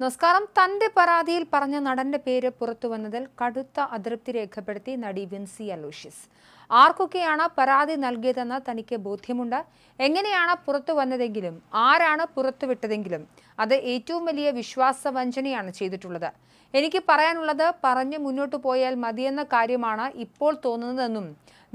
നമസ്കാരം തന്റെ പരാതിയിൽ പറഞ്ഞ നടന്റെ പേര് പുറത്തു വന്നതിൽ കടുത്ത അതൃപ്തി രേഖപ്പെടുത്തി നടി വിൻസി അലോഷ്യസ്. ആർക്കൊക്കെയാണ് പരാതി നൽകിയതെന്ന് തനിക്ക് ബോധ്യമുണ്ട്. എങ്ങനെയാണ് പുറത്തു വന്നതെങ്കിലും ആരാണ് പുറത്തുവിട്ടതെങ്കിലും അത് ഏറ്റവും വലിയ വിശ്വാസവഞ്ചനയാണ് ചെയ്തിട്ടുള്ളത്. എനിക്ക് പറയാനുള്ളത് പറഞ്ഞു മുന്നോട്ട് പോയാൽ മതിയെന്ന കാര്യമാണ് ഇപ്പോൾ തോന്നുന്നതെന്നും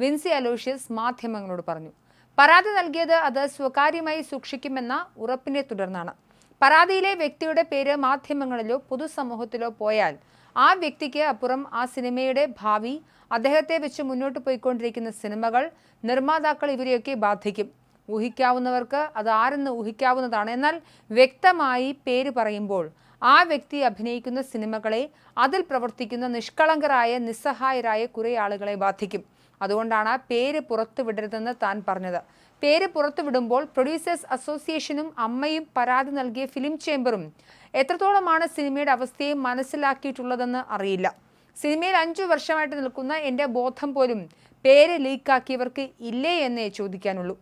വിൻസി അലോഷ്യസ് മാധ്യമങ്ങളോട് പറഞ്ഞു. പരാതി നൽകിയത് അത് സ്വകാര്യമായി സൂക്ഷിക്കുമെന്ന ഉറപ്പിനെ തുടർന്നാണ്. പരാതിയിലെ വ്യക്തിയുടെ പേര് മാധ്യമങ്ങളിലോ പൊതുസമൂഹത്തിലോ പോയാൽ ആ വ്യക്തിക്ക് അപ്പുറം ആ സിനിമയുടെ ഭാവി അദ്ദേഹത്തെ വെച്ച് മുന്നോട്ട് പോയിക്കൊണ്ടിരിക്കുന്ന സിനിമകൾ നിർമ്മാതാക്കൾ ഇവരെയൊക്കെ ബാധിക്കും. ഊഹിക്കാവുന്നവർക്ക് അത് ആരെന്ന് ഊഹിക്കാവുന്നതാണ്. എന്നാൽ വ്യക്തമായി പേര് പറയുമ്പോൾ ആ വ്യക്തി അഭിനയിക്കുന്ന സിനിമകളെ അതിൽ പ്രവർത്തിക്കുന്ന നിഷ്കളങ്കരായ നിസ്സഹായരായ കുറേ ആളുകളെ ബാധിക്കും. അതുകൊണ്ടാണ് പേര് പുറത്തുവിടരുതെന്ന് താൻ പറഞ്ഞത്. പേര് പുറത്തുവിടുമ്പോൾ പ്രൊഡ്യൂസേഴ്സ് അസോസിയേഷനും അമ്മയും പരാതി നൽകിയ ഫിലിം ചേംബറും എത്രത്തോളമാണ് സിനിമയുടെ അവസ്ഥയെ മനസ്സിലാക്കിയിട്ടുള്ളതെന്ന് അറിയില്ല. സിനിമയിൽ അഞ്ചു വർഷമായിട്ട് നിൽക്കുന്ന എന്റെ ബോധം പോലും പേര് ലീക്കാക്കിയവർക്ക് ഇല്ലേ എന്നേ ചോദിക്കാനുള്ളൂ.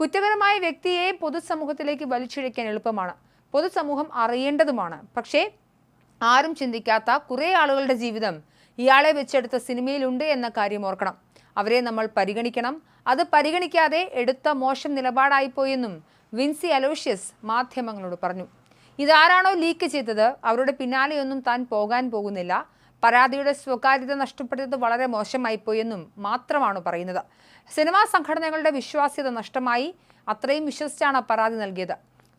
കുറ്റകരമായ വ്യക്തിയെ പൊതുസമൂഹത്തിലേക്ക് വലിച്ചിഴയ്ക്കാൻ എളുപ്പമാണ്. പൊതുസമൂഹം അറിയേണ്ടതുമാണ്. പക്ഷേ ആരും ചിന്തിക്കാത്ത കുറേ ആളുകളുടെ ജീവിതം ഇയാളെ വെച്ചെടുത്ത സിനിമയിലുണ്ട് എന്ന കാര്യം ഓർക്കണം. അവരെ നമ്മൾ പരിഗണിക്കണം. അത് പരിഗണിക്കാതെ എടുത്ത മോശം നിലപാടായിപ്പോയെന്നും വിൻസി അലോഷ്യസ് മാധ്യമങ്ങളോട് പറഞ്ഞു. ഇതാരാണോ ലീക്ക് ചെയ്തത്? അവരുടെ പിന്നാലെയൊന്നും താൻ പോകാൻ പോകുന്നില്ല. പരാതിയുടെ സ്വകാര്യത നഷ്ടപ്പെടുന്നത് വളരെ മോശമായിപ്പോയെന്നും മാത്രമാണ് പറയുന്നത്. സിനിമാ സംഘടനകളുടെ വിശ്വാസ്യത നഷ്ടമായി. അത്രയും വിശ്വസിച്ചാണ് പരാതി നൽകിയത്.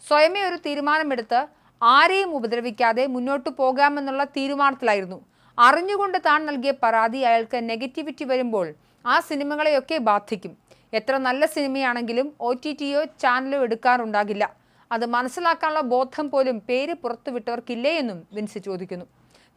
സ്വയമേ ഒരു തീരുമാനമെടുത്ത് ആരെയും ഉപദ്രവിക്കാതെ മുന്നോട്ടു പോകാമെന്നുള്ള തീരുമാനത്തിലായിരുന്നു അറിഞ്ഞുകൊണ്ട് താൻ നൽകിയ പരാതി അയാൾക്ക് നെഗറ്റിവിറ്റി വരുമ്പോൾ ആ സിനിമകളെയൊക്കെ ബാധിക്കും. എത്ര നല്ല സിനിമയാണെങ്കിലും ഒ ടി ടിയോ ചാനലോ എടുക്കാറുണ്ടാകില്ല. അത് മനസ്സിലാക്കാനുള്ള ബോധം പോലും പേര് പുറത്തുവിട്ടവർക്കില്ലേ എന്നും വിൻസി ചോദിക്കുന്നു.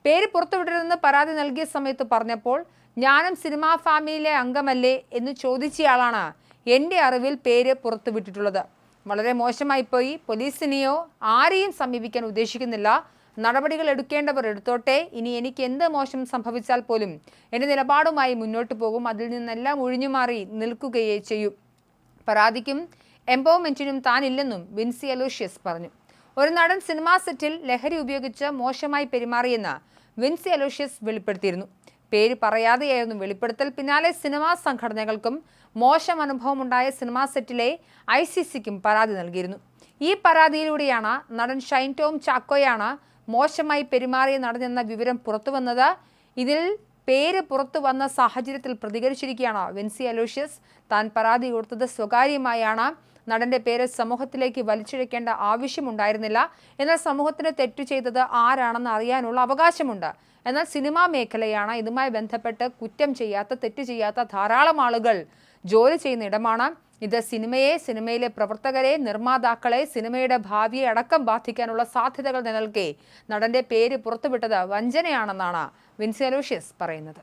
പേര് പുറത്തുവിടരുതെന്ന് പരാതി നൽകിയ സമയത്ത് പറഞ്ഞപ്പോൾ ഞാനും സിനിമാ ഫാമിലിയിലെ അംഗമല്ലേ? എന്ന് ചോദിച്ചയാളാണ് എന്റെ അറിവിൽ പേര് പുറത്തുവിട്ടിട്ടുള്ളത്. വളരെ മോശമായിപ്പോയി. പോലീസിനെയോ ആരെയും സമീപിക്കാൻ ഉദ്ദേശിക്കുന്നില്ല. നടപടികൾ എടുക്കേണ്ടവർ എടുത്തോട്ടെ. ഇനി എനിക്ക് എന്ത് മോശം സംഭവിച്ചാൽ പോലും എന്റെ നിലപാടുമായി മുന്നോട്ട് പോകും. അതിൽ നിന്നെല്ലാം ഒഴിഞ്ഞുമാറി നിൽക്കുകയേ ചെയ്യൂ. പരാതിക്കും എംപവർമെന്റിനും താനില്ലെന്നും വിൻസി അലോഷ്യസ് പറഞ്ഞു. ഒരു നടൻ സിനിമാ സെറ്റിൽ ലഹരി ഉപയോഗിച്ച് മോശമായി പെരുമാറിയെന്ന് വിൻസി അലോഷ്യസ് വെളിപ്പെടുത്തിയിരുന്നു. പേര് പറയാതെയായിരുന്നു വെളിപ്പെടുത്തൽ. പിന്നാലെ സിനിമാ സംഘടനകൾക്കും മോശം അനുഭവമുണ്ടായ സിനിമാ സെറ്റിലെ ഐ സി സിക്കും പരാതി നൽകിയിരുന്നു. ഈ പരാതിയിലൂടെയാണ് നടൻ ഷൈൻ ടോം ചാക്കോയാണ് മോശമായി പെരുമാറി നടന്നെന്ന വിവരം പുറത്തുവന്നത് ഇതിൽ പേര് പുറത്തു വന്ന സാഹചര്യത്തിൽ പ്രതികരിച്ചിരിക്കുകയാണ്. വെൻസി അലോഷ്യസ് താൻ പരാതി കൊടുത്തത് സ്വകാര്യമായാണ്. നടന്റെ പേര് സമൂഹത്തിലേക്ക് വലിച്ചിഴക്കേണ്ട ആവശ്യമുണ്ടായിരുന്നില്ല. എന്നാൽ സമൂഹത്തിന് തെറ്റു ചെയ്തത് ആരാണെന്ന് അറിയാനുള്ള അവകാശമുണ്ട്. എന്നാൽ സിനിമാ മേഖലയാണ് ഇതുമായി ബന്ധപ്പെട്ട് കുറ്റം ചെയ്യാത്ത തെറ്റ് ചെയ്യാത്ത ധാരാളം ആളുകൾ ജോലി ചെയ്യുന്ന ഇടമാണ്. ഇത് സിനിമയെ സിനിമയിലെ പ്രവർത്തകരെ നിർമ്മാതാക്കളെ സിനിമയുടെ ഭാവിയെ അടക്കം ബാധിക്കാനുള്ള സാധ്യതകൾ നിലനിൽക്കെ നടന്റെ പേര് പുറത്തുവിട്ടത് വഞ്ചനയാണെന്നാണ് വിൻസി അലോഷ്യസ് പറയുന്നത്.